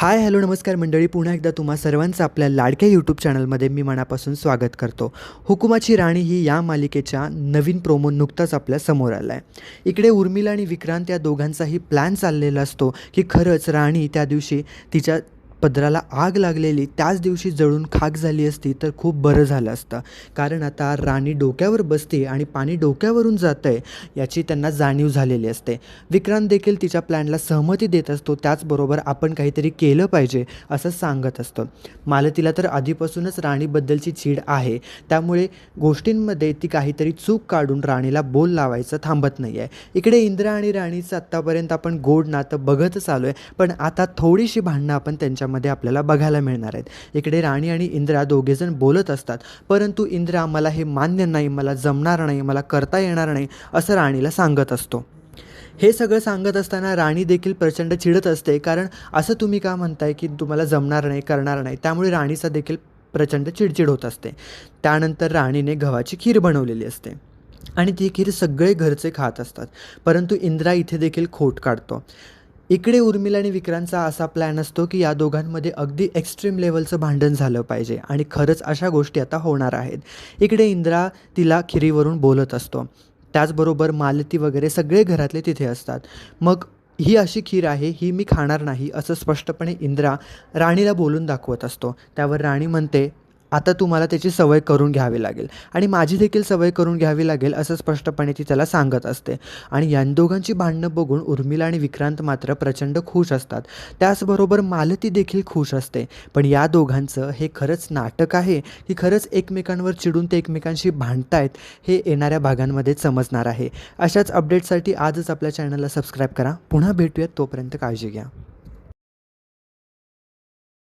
Hi hello नमस्कार मंडळी. पुन्हा एकदा तुम्हा सर्वांचं आपल्या लाडक्या यूट्यूब चॅनलमध्ये मी मनापासून स्वागत करतो. हुकुमाची राणी ही या मालिकेच्या नवीन प्रोमो नुकताच आपल्यासमोर आला आहे इकडे उर्मिला आणि विक्रांत या दोघांचाही प्लॅन चाललेला असतो की खरंच राणी त्या दिवशी तिच्या पदराला आग लागलेली त्याच दिवशी जळून खाक झाली असती तर खूप बरं झालं असतं. कारण आता राणी डोक्यावर बसते आणि पाणी डोक्यावरून जातं आहे याची त्यांना जाणीव झालेली असते. विक्रांत देखील तिच्या प्लॅनला सहमती देत असतो त्याचबरोबर आपण काहीतरी केलं पाहिजे असं सांगत असतं. मालतीला तर आधीपासूनच राणीबद्दलची चीड आहे. त्यामुळे गोष्टींमध्ये ती काहीतरी चूक काढून राणीला बोल लावायचं थांबत नाही आहे इकडे इंद्रा आणि राणीचं आत्तापर्यंत आपण गोड नातं बघतच आलो आहे पण आता थोडीशी भांडणं आपण त्यांच्या त्यांच्यामध्ये आपल्याला बघायला मिळणार आहेत. इकडे राणी आणि इंद्रा दोघेजण बोलत असतात परंतु इंद्रा मला हे मान्य नाही मला जमणार नाही मला करता येणार नाही असं राणीला सांगत असतो. हे सगळं सांगत असताना राणी देखील प्रचंड चिडत असते कारण असं तुम्ही का म्हणताय की तुम्हाला जमणार नाही करणार नाही? त्यामुळे राणीचा देखील प्रचंड चिडचिड होत असते. त्यानंतर राणीने गव्हाची खीर बनवलेली असते आणि ती खीर सगळे घरचे खात असतात परंतु इंद्रा इथे देखील खोट काढतो. इकडे उर्मिला आणि विक्रांतचा असा प्लॅन असतो की या दोघांमध्ये अगदी एक्स्ट्रीम लेवलचं भांडण झालं पाहिजे. आणि खरंच अशा गोष्टी आता होणार आहेत. इकडे इंद्रा तिला खिरीवरून बोलत असतो. त्याचबरोबर मालती वगैरे सगळे घरातले तिथे असतात. मग ही अशी खीर आहे ही मी खाणार नाही असं स्पष्टपणे इंद्रा राणीला बोलून दाखवत असतो. त्यावर राणी म्हणते आता तुम्हाला त्याची सवय करून घ्यावी लागेल. आणि माझी देखील सवय करून घ्यावी लागेल असं स्पष्टपणे ती त्याला सांगत असते. आणि या दोघांची भांडणं बघून उर्मिला आणि विक्रांत मात्र प्रचंड खुश असतात. त्याचबरोबर मालती देखील खुश असते. पण या दोघांचं हे खरंच नाटक आहे. की खरंच एकमेकांवर चिडून ते एकमेकांशी भांडतायत हे येणाऱ्या भागांमध्ये समजणार आहे. अशाच अपडेटसाठी आजच आपल्या चॅनलला सबस्क्राईब करा. पुन्हा भेटूयात तोपर्यंत काळजी घ्या.